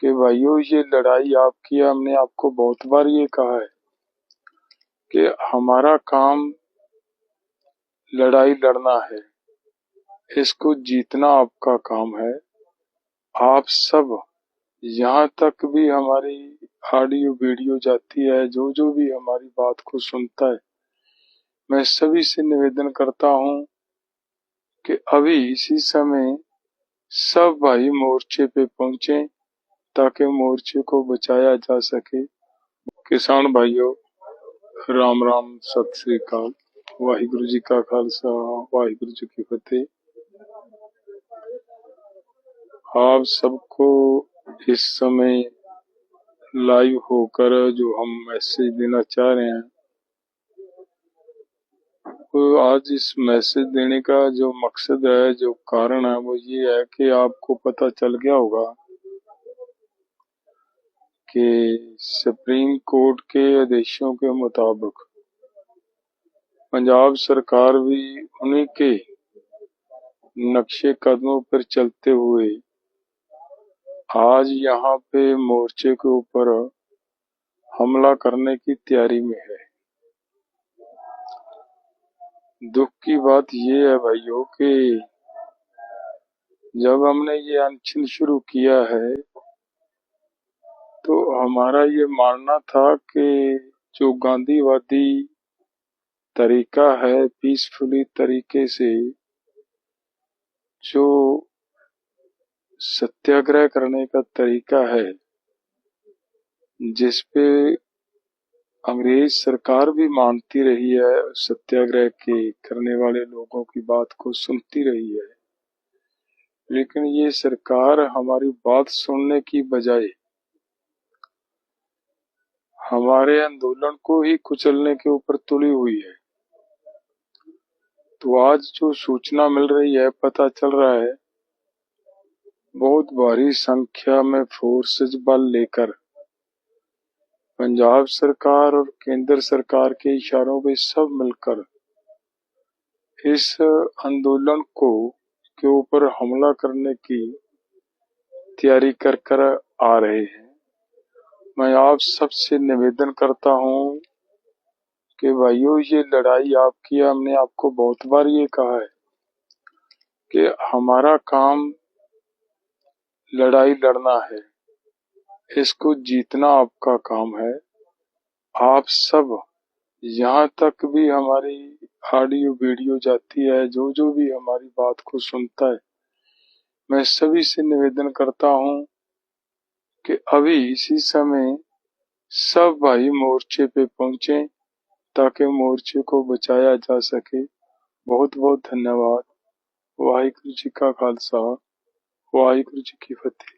कि भाइयों, ये लड़ाई आपकी है, हमने आपको बहुत बार ये कहा है कि हमारा काम लड़ाई लड़ना है। इसको जीतना आपका काम है। आप सब यहाँ तक भी हमारी ऑडियो वीडियो जाती है, जो जो भी हमारी बात को सुनता है। मैं सभी से निवेदन करता हूँ कि अभी इसी समय सब भाई मोर्चे पे पहुँचे। ताकि मोर्चे को बचाया जा सके। किसान भाइयों, राम राम, सत श्री अकाल वाहिगुरु जी का खालसा, वाहिगुरु जी की फतेह। आप सबको इस समय लाइव होकर जो हम मैसेज देना चाह रहे हैं तो आज इस मैसेज देने का जो मकसद है, जो कारण है, वो ये है कि आपको पता चल गया होगा कि सुप्रीम कोर्ट के आदेशों के मुताबिक पंजाब सरकार भी उन्हीं के नक्शे कदमों पर चलते हुए आज यहाँ पे मोर्चे के ऊपर हमला करने की तैयारी में है। दुख की बात ये है भाइयों कि जब हमने ये अनशन शुरू किया है तो हमारा ये मानना था कि जो गांधीवादी तरीका है पीसफुली तरीके से, जो सत्याग्रह करने का तरीका है जिसपे अंग्रेज़ सरकार भी मानती रही है, सत्याग्रह के करने वाले लोगों की बात को सुनती रही है, लेकिन ये सरकार हमारी बात सुनने की बजाय हमारे आंदोलन को ही कुचलने के ऊपर तुली हुई है। तो आज जो सूचना मिल रही है, पता चल रहा है, बहुत भारी संख्या में फोर्सेज बल लेकर पंजाब सरकार और केंद्र सरकार के इशारों पे सब मिलकर इस आंदोलन को, के ऊपर हमला करने की तैयारी कर कर आ रहे हैं। मैं आप सबसे निवेदन करता हूँ कि भाइयों, ये लड़ाई आपकी हमने आपको बहुत बार ये कहा है कि हमारा काम लड़ाई लड़ना है। इसको जीतना आपका काम है। आप सब यहाँ तक भी हमारी ऑडियो वीडियो जाती है जो जो भी हमारी बात को सुनता है। मैं सभी से निवेदन करता हूँ कि अभी इसी समय सब भाई मोर्चे पे पहुँचे ताकि मोर्चे को बचाया जा सके। बहुत बहुत धन्यवाद। वाहिगुरु जी का खालसा। वाहिगुरु जी की फतेह।